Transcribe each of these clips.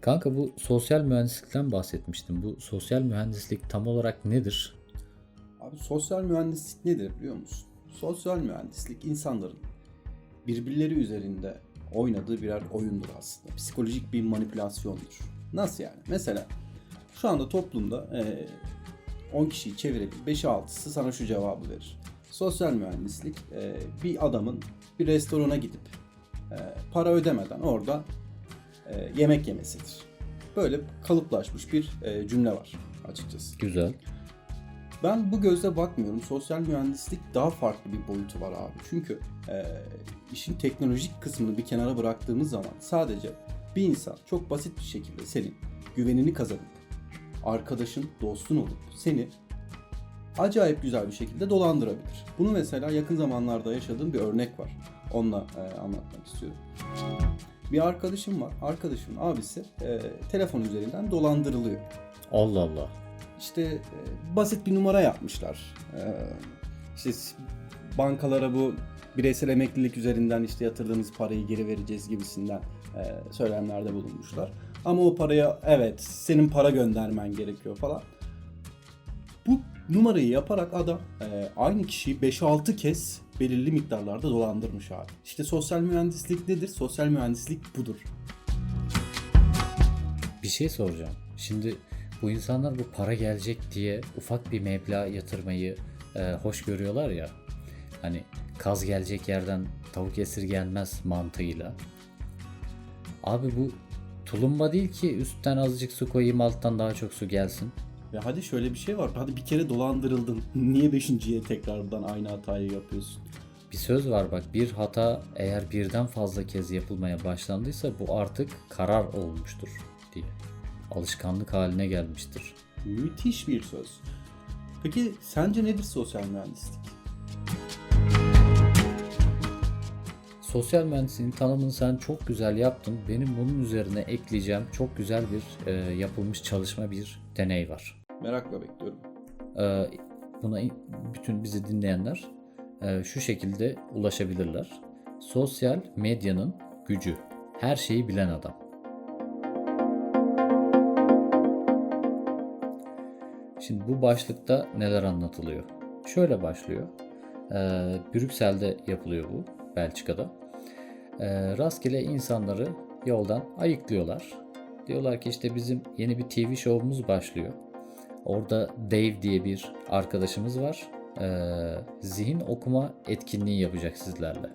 Kanka bu sosyal mühendislikten bahsetmiştim. Bu sosyal mühendislik tam olarak nedir? Abi sosyal mühendislik nedir biliyor musun? Sosyal mühendislik insanların birbirleri üzerinde oynadığı birer oyundur aslında. Psikolojik bir manipülasyondur. Nasıl yani? Mesela şu anda toplumda eee, 10 kişiyi çevirip 5'i 6'sı sana şu cevabı verir. Sosyal mühendislik eee, bir adamın bir restorana gidip eee, para ödemeden orada yemek yemesidir. Böyle kalıplaşmış bir eee, cümle var açıkçası. Güzel. Ben bu gözle bakmıyorum. Sosyal mühendislik daha farklı bir boyutu var abi. Çünkü e, işin teknolojik kısmını bir kenara bıraktığımız zaman sadece bir insan çok basit bir şekilde senin güvenini kazanıp arkadaşın, dostun olup seni acayip güzel bir şekilde dolandırabilir. Bunu mesela yakın zamanlarda yaşadığım bir örnek var. Onunla e, anlatmak istiyorum. Bir arkadaşım var. Arkadaşımın abisi e, telefon üzerinden dolandırılıyor Allah Allah. işte e, basit bir numara yapmışlar. E, işte bankalara bu bireysel emeklilik üzerinden işte yatırdığınız parayı geri vereceğiz gibisinden e, söylemlerde bulunmuşlar. Ama o paraya evet senin para göndermen gerekiyor falan. Bu numarayı yaparak adam e, aynı kişiyi 5-6 kez belirli miktarlarda dolandırmış abi. İşte sosyal mühendislik nedir? Sosyal mühendislik budur. Bir şey soracağım. Şimdi bu insanlar bu para gelecek diye ufak bir meblağ yatırmayı e, hoş görüyorlar ya. Hani kaz gelecek yerden tavuk esirgenmez mantığıyla. Abi bu tulumba değil ki üstten azıcık su koyayım alttan daha çok su gelsin. Ya hadi şöyle bir şey var. Hadi bir kere dolandırıldın. Niye beşinciye tekrardan aynı hatayı yapıyorsun? Bir söz var bak bir hata eğer birden fazla kez yapılmaya başlandıysa bu artık karar olmuştur diye. Alışkanlık haline gelmiştir. Müthiş bir söz. Peki sence nedir sosyal mühendislik? Sosyal mühendisliğin tanımını sen çok güzel yaptın. Benim bunun üzerine ekleyeceğim çok güzel bir e, yapılmış çalışma bir deney var. Merakla bekliyorum. E, buna bütün bizi dinleyenler e, şu şekilde ulaşabilirler. Sosyal medyanın gücü. Her şeyi bilen adam. Şimdi bu başlıkta neler anlatılıyor? Şöyle başlıyor. Ee, Brüksel'de yapılıyor bu, Belçika'da. Ee, rastgele insanları yoldan ayıklıyorlar. Diyorlar ki işte bizim yeni bir TV şovumuz başlıyor. Orada Dave diye bir arkadaşımız var. Ee, zihin okuma etkinliği yapacak sizlerle.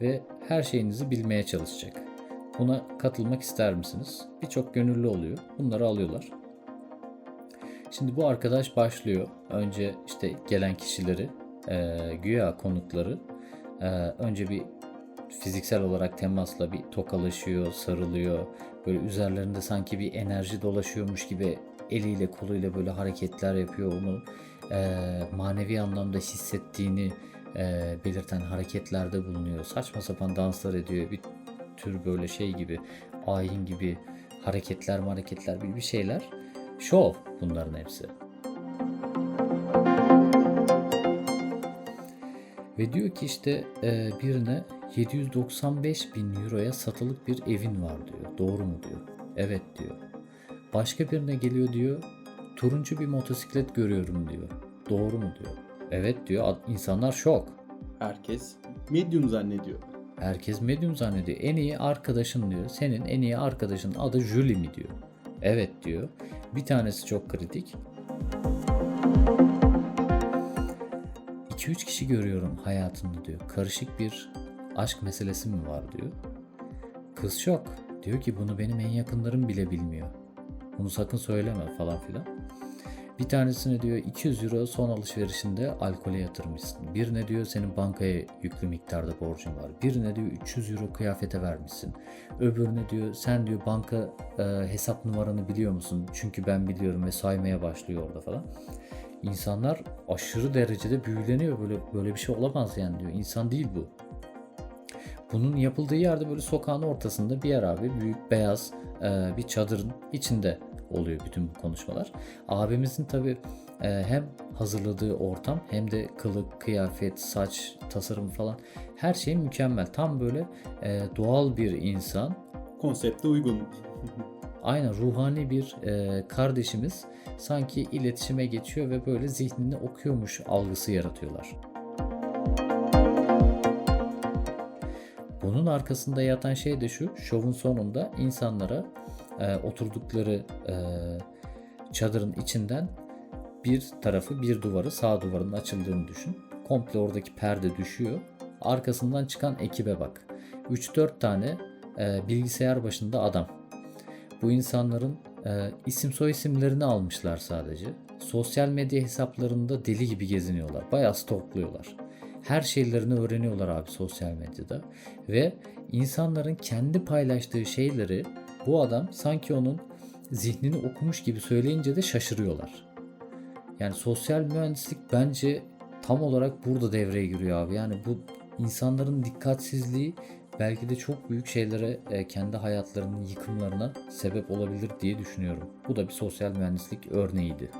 Ve her şeyinizi bilmeye çalışacak. Buna katılmak ister misiniz? Birçok gönüllü oluyor. Bunları alıyorlar. Şimdi bu arkadaş başlıyor. Önce işte gelen kişileri, e, güya konukları e, önce bir fiziksel olarak temasla bir tokalaşıyor, sarılıyor. Böyle üzerlerinde sanki bir enerji dolaşıyormuş gibi eliyle koluyla böyle hareketler yapıyor. Onu e, manevi anlamda hissettiğini e, belirten hareketlerde bulunuyor. Saçma sapan danslar ediyor. Bir tür böyle şey gibi, ayin gibi hareketler hareketler bir şeyler. Şov bunların hepsi. Ve diyor ki işte e, birine 795 bin euroya satılık bir evin var diyor. Doğru mu diyor. Evet diyor. Başka birine geliyor diyor. Turuncu bir motosiklet görüyorum diyor. Doğru mu diyor. Evet diyor. İnsanlar şok. Herkes medium zannediyor. Herkes medium zannediyor. En iyi arkadaşın diyor. Senin en iyi arkadaşın adı Julie mi diyor. Evet diyor. Bir tanesi çok kritik. 2-3 kişi görüyorum hayatında diyor. Karışık bir aşk meselesi mi var diyor. Kız şok. Diyor ki bunu benim en yakınlarım bile bilmiyor. Bunu sakın söyleme falan filan. Bir tanesine diyor 200 euro son alışverişinde alkole yatırmışsın. Birine diyor senin bankaya yüklü miktarda borcun var. Birine diyor 300 euro kıyafete vermişsin. Öbürüne diyor sen diyor banka e, hesap numaranı biliyor musun? Çünkü ben biliyorum ve saymaya başlıyor orada falan. İnsanlar aşırı derecede büyüleniyor böyle böyle bir şey olamaz yani diyor. İnsan değil bu. Bunun yapıldığı yerde böyle sokağın ortasında bir yer abi büyük beyaz e, bir çadırın içinde oluyor bütün bu konuşmalar. Abimizin tabi hem hazırladığı ortam hem de kılık, kıyafet, saç, tasarım falan her şey mükemmel. Tam böyle e, doğal bir insan Konsepte uygun. aynen ruhani bir e, kardeşimiz sanki iletişime geçiyor ve böyle zihnini okuyormuş algısı yaratıyorlar. Bunun arkasında yatan şey de şu, şovun sonunda insanlara e, oturdukları e, çadırın içinden bir tarafı bir duvarı sağ duvarın açıldığını düşün. Komple oradaki perde düşüyor. Arkasından çıkan ekibe bak. 3-4 tane e, bilgisayar başında adam. Bu insanların e, isim soy isimlerini almışlar sadece. Sosyal medya hesaplarında deli gibi geziniyorlar. Bayağı stokluyorlar. Her şeylerini öğreniyorlar abi sosyal medyada. Ve insanların kendi paylaştığı şeyleri bu adam sanki onun zihnini okumuş gibi söyleyince de şaşırıyorlar. Yani sosyal mühendislik bence tam olarak burada devreye giriyor abi. Yani bu insanların dikkatsizliği belki de çok büyük şeylere, e, kendi hayatlarının yıkımlarına sebep olabilir diye düşünüyorum. Bu da bir sosyal mühendislik örneğiydi.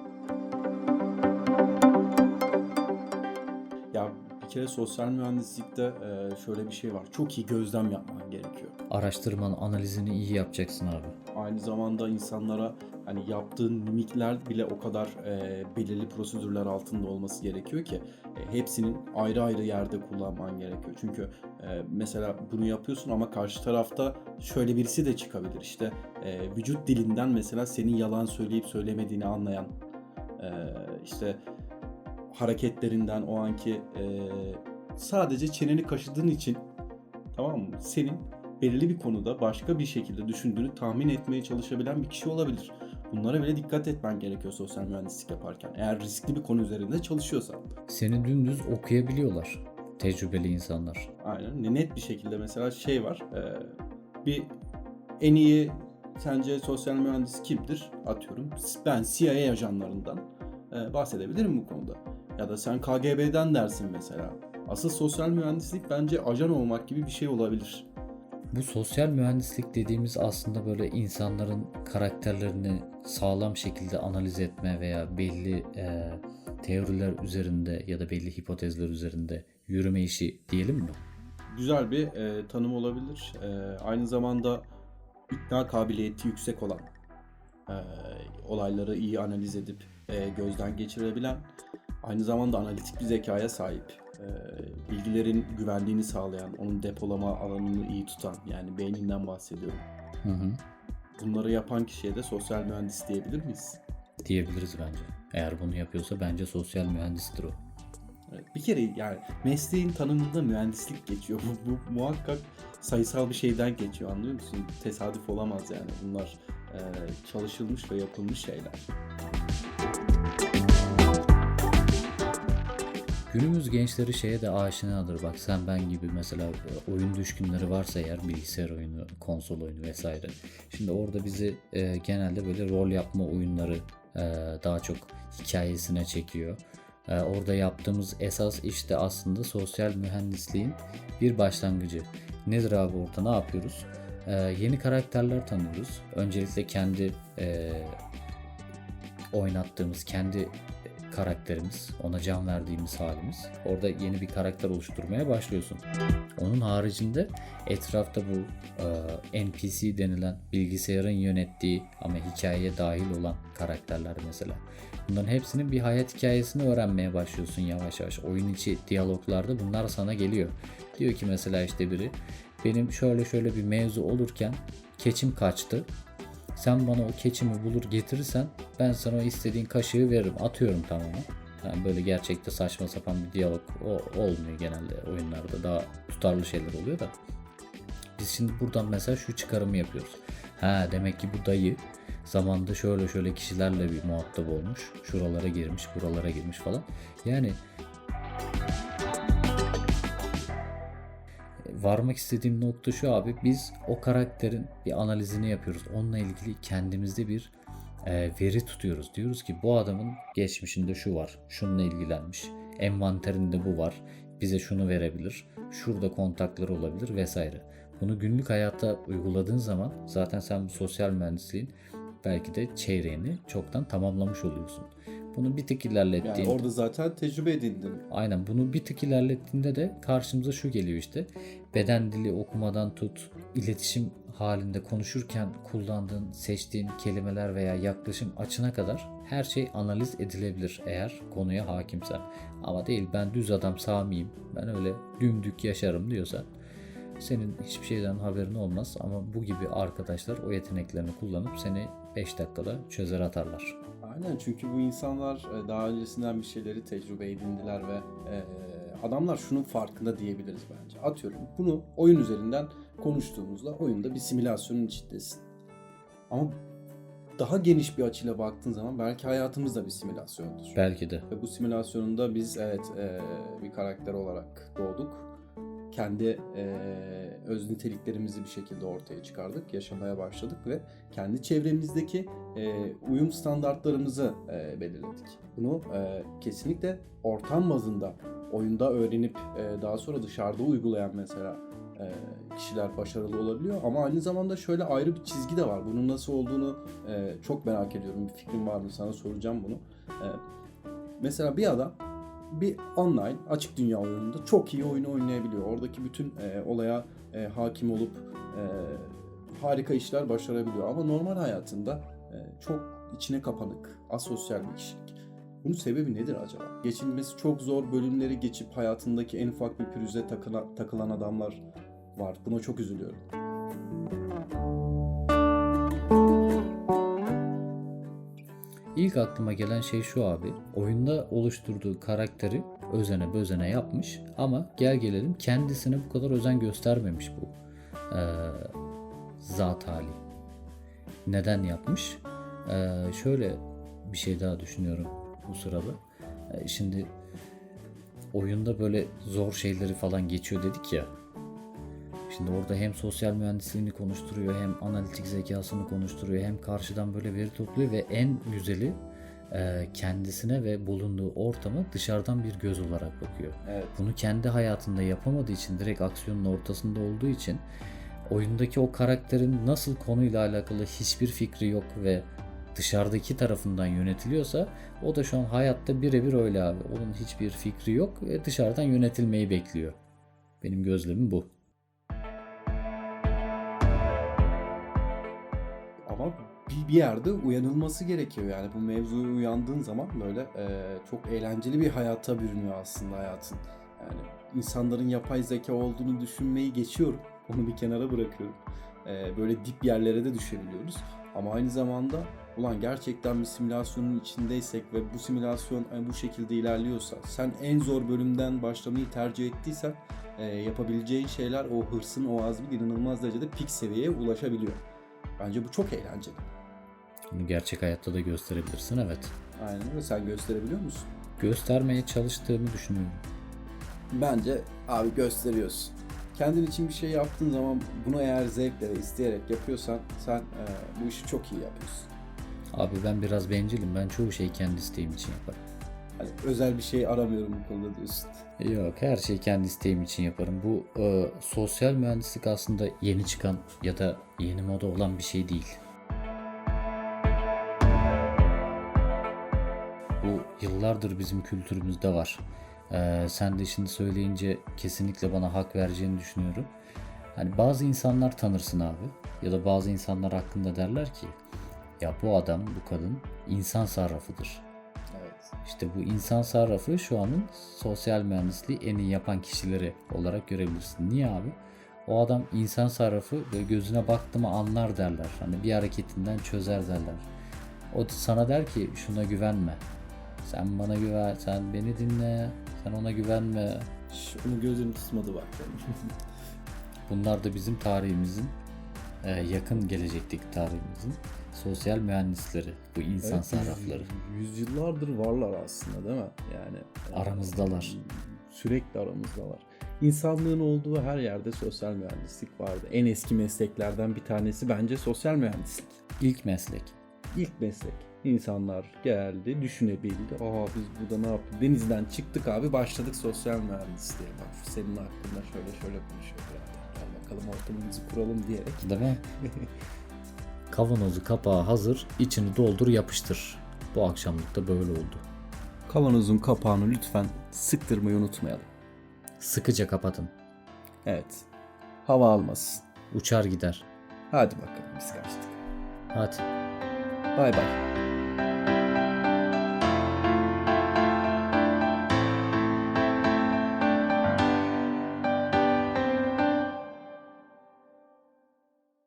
Bir kere sosyal mühendislikte e, şöyle bir şey var. Çok iyi gözlem yapman gerekiyor. Araştırmanın analizini iyi yapacaksın abi. Aynı zamanda insanlara hani yaptığın mimikler bile o kadar e, belirli prosedürler altında olması gerekiyor ki e, hepsinin ayrı ayrı yerde kullanman gerekiyor. Çünkü e, mesela bunu yapıyorsun ama karşı tarafta şöyle birisi de çıkabilir. İşte e, vücut dilinden mesela senin yalan söyleyip söylemediğini anlayan e, işte hareketlerinden o anki e, sadece çeneni kaşıdığın için tamam mı? Senin belirli bir konuda başka bir şekilde düşündüğünü tahmin etmeye çalışabilen bir kişi olabilir. Bunlara bile dikkat etmen gerekiyor sosyal mühendislik yaparken. Eğer riskli bir konu üzerinde çalışıyorsan. Seni dümdüz okuyabiliyorlar tecrübeli insanlar. Aynen. Ne- Net bir şekilde mesela şey var. e, bir en iyi sence sosyal mühendis kimdir? Atıyorum. Ben CIA ajanlarından e, bahsedebilirim bu konuda. Ya da sen KGB'den dersin mesela. Asıl sosyal mühendislik bence ajan olmak gibi bir şey olabilir. Bu sosyal mühendislik dediğimiz aslında böyle insanların karakterlerini sağlam şekilde analiz etme veya belli e, teoriler üzerinde ya da belli hipotezler üzerinde yürüme işi diyelim mi? Güzel bir e, tanım olabilir. E, aynı zamanda ikna kabiliyeti yüksek olan, e, olayları iyi analiz edip e, gözden geçirebilen, aynı zamanda analitik bir zekaya sahip, e, bilgilerin güvenliğini sağlayan, onun depolama alanını iyi tutan, yani beyninden bahsediyorum. Hı hı. Bunları yapan kişiye de sosyal mühendis diyebilir miyiz? Diyebiliriz bence. Eğer bunu yapıyorsa bence sosyal mühendistir o. Evet, Bir kere yani mesleğin tanımında mühendislik geçiyor. Bu, bu muhakkak sayısal bir şeyden geçiyor anlıyor musun? Tesadüf olamaz yani. Bunlar e, çalışılmış ve yapılmış şeyler. Günümüz gençleri şeye de aşinadır. Bak sen ben gibi mesela oyun düşkünleri varsa eğer bilgisayar oyunu, konsol oyunu vesaire. Şimdi orada bizi e, genelde böyle rol yapma oyunları e, daha çok hikayesine çekiyor. E, orada yaptığımız esas işte aslında sosyal mühendisliğin bir başlangıcı. Nedir abi orada ne yapıyoruz? E, yeni karakterler tanıyoruz. Öncelikle kendi e, oynattığımız, kendi karakterimiz, ona can verdiğimiz halimiz. Orada yeni bir karakter oluşturmaya başlıyorsun. Onun haricinde etrafta bu e, NPC denilen bilgisayarın yönettiği ama hikayeye dahil olan karakterler mesela. Bunların hepsinin bir hayat hikayesini öğrenmeye başlıyorsun yavaş yavaş. Oyun içi diyaloglarda bunlar sana geliyor. Diyor ki mesela işte biri benim şöyle şöyle bir mevzu olurken keçim kaçtı. Sen bana o keçimi bulur getirirsen ben sana o istediğin kaşığı veririm. Atıyorum tamamen. Yani böyle gerçekte saçma sapan bir diyalog o, olmuyor genelde oyunlarda. Daha tutarlı şeyler oluyor da. Biz şimdi buradan mesela şu çıkarımı yapıyoruz. Ha demek ki bu dayı zamanda şöyle şöyle kişilerle bir muhatap olmuş. Şuralara girmiş, buralara girmiş falan. Yani varmak istediğim nokta şu abi biz o karakterin bir analizini yapıyoruz. Onunla ilgili kendimizde bir e, veri tutuyoruz. Diyoruz ki bu adamın geçmişinde şu var. Şununla ilgilenmiş. Envanterinde bu var. Bize şunu verebilir. Şurada kontakları olabilir vesaire. Bunu günlük hayatta uyguladığın zaman zaten sen bu sosyal mühendisliğin belki de çeyreğini çoktan tamamlamış oluyorsun. Bunu bir tık Yani ilerlettiğin orada zaten tecrübe edindin. Aynen bunu bir tık ilerlettiğinde de karşımıza şu geliyor işte. Beden dili okumadan tut, iletişim halinde konuşurken kullandığın, seçtiğin kelimeler veya yaklaşım açına kadar her şey analiz edilebilir eğer konuya hakimsen. Ama değil ben düz adam Sami'yim, ben öyle dümdük yaşarım diyorsan senin hiçbir şeyden haberin olmaz ama bu gibi arkadaşlar o yeteneklerini kullanıp seni 5 dakikada çözer atarlar. Aynen çünkü bu insanlar e, daha öncesinden bir şeyleri tecrübe edindiler ve e, adamlar şunun farkında diyebiliriz bence. Atıyorum bunu oyun üzerinden konuştuğumuzda oyunda bir simülasyonun içindesin. Ama daha geniş bir açıyla baktığın zaman belki hayatımız da bir simülasyondur. Belki de. Ve bu simülasyonunda biz evet e, bir karakter olarak doğduk. Kendi e, öz niteliklerimizi bir şekilde ortaya çıkardık, yaşamaya başladık ve kendi çevremizdeki e, uyum standartlarımızı e, belirledik. Bunu e, kesinlikle ortam bazında oyunda öğrenip e, daha sonra dışarıda uygulayan mesela e, kişiler başarılı olabiliyor. Ama aynı zamanda şöyle ayrı bir çizgi de var. Bunun nasıl olduğunu e, çok merak ediyorum. Bir fikrin var mı? Sana soracağım bunu. E, mesela bir adam bir online açık dünya oyununda çok iyi oyunu oynayabiliyor. Oradaki bütün e, olaya e, hakim olup e, harika işler başarabiliyor. Ama normal hayatında e, çok içine kapanık, asosyal bir kişilik. Bunun sebebi nedir acaba? Geçilmesi çok zor bölümleri geçip hayatındaki en ufak bir pürüze takıla- takılan adamlar var. Buna çok üzülüyorum. İlk aklıma gelen şey şu abi. Oyunda oluşturduğu karakteri özene bözene yapmış ama gel gelelim kendisine bu kadar özen göstermemiş bu ee, zat hali. Neden yapmış? Ee, şöyle bir şey daha düşünüyorum bu sırada. Ee, şimdi oyunda böyle zor şeyleri falan geçiyor dedik ya. Şimdi orada hem sosyal mühendisliğini konuşturuyor hem analitik zekasını konuşturuyor hem karşıdan böyle veri topluyor ve en güzeli e, kendisine ve bulunduğu ortama dışarıdan bir göz olarak bakıyor. Evet. Bunu kendi hayatında yapamadığı için direkt aksiyonun ortasında olduğu için oyundaki o karakterin nasıl konuyla alakalı hiçbir fikri yok ve dışarıdaki tarafından yönetiliyorsa o da şu an hayatta birebir öyle abi. Onun hiçbir fikri yok ve dışarıdan yönetilmeyi bekliyor. Benim gözlemim bu. Bir, bir yerde uyanılması gerekiyor yani bu mevzuya uyandığın zaman böyle e, çok eğlenceli bir hayata bürünüyor aslında hayatın. Yani insanların yapay zeka olduğunu düşünmeyi geçiyorum. Onu bir kenara bırakıyorum. E, böyle dip yerlere de düşebiliyoruz. Ama aynı zamanda ulan gerçekten bir simülasyonun içindeysek ve bu simülasyon e, bu şekilde ilerliyorsa sen en zor bölümden başlamayı tercih ettiysen e, yapabileceğin şeyler o hırsın o azmin inanılmaz derecede pik seviyeye ulaşabiliyor. Bence bu çok eğlenceli. Bunu gerçek hayatta da gösterebilirsin evet. Aynen öyle. Sen gösterebiliyor musun? Göstermeye çalıştığımı düşünüyorum. Bence abi gösteriyorsun. Kendin için bir şey yaptığın zaman bunu eğer zevkle ve isteyerek yapıyorsan sen e, bu işi çok iyi yapıyorsun. Abi ben biraz bencilim. Ben çoğu şeyi kendi isteğim için yaparım. Hani özel bir şey aramıyorum bu konuda diyorsun. Yok her şeyi kendi isteğim için yaparım. Bu e, sosyal mühendislik aslında yeni çıkan ya da yeni moda olan bir şey değil. Yıllardır bizim kültürümüzde var. E, sen de şimdi söyleyince kesinlikle bana hak vereceğini düşünüyorum. Hani bazı insanlar tanırsın abi ya da bazı insanlar hakkında derler ki ya bu adam bu kadın insan sarrafıdır. Evet. İşte bu insan sarrafı şu anın sosyal mühendisliği en iyi yapan kişileri olarak görebilirsin. Niye abi? O adam insan sarrafı ve gözüne baktı mı anlar derler. Hani bir hareketinden çözer derler. O sana der ki şuna güvenme. Sen bana güven, sen beni dinle, sen ona güvenme. Onu gözüm tutmadı bak. Bunlar da bizim tarihimizin, e, yakın gelecekteki tarihimizin sosyal mühendisleri, bu insan sarrafları. Yüzyıllardır varlar aslında değil mi? Yani e, Aramızdalar. Sürekli aramızdalar. İnsanlığın olduğu her yerde sosyal mühendislik vardı. En eski mesleklerden bir tanesi bence sosyal mühendislik. İlk meslek. İlk meslek. İnsanlar geldi, düşünebildi. Aa biz burada ne yaptık? Denizden çıktık abi başladık sosyal mühendisliğe. Bak senin hakkında şöyle şöyle konuşuyor birader. Gel bakalım ortamımızı kuralım diyerek. Değil mi? Kavanozu kapağı hazır, içini doldur yapıştır. Bu akşamlık da böyle oldu. Kavanozun kapağını lütfen sıktırmayı unutmayalım. Sıkıca kapatın. Evet. Hava almasın. Uçar gider. Hadi bakalım biz kaçtık. Hadi. Bay bay.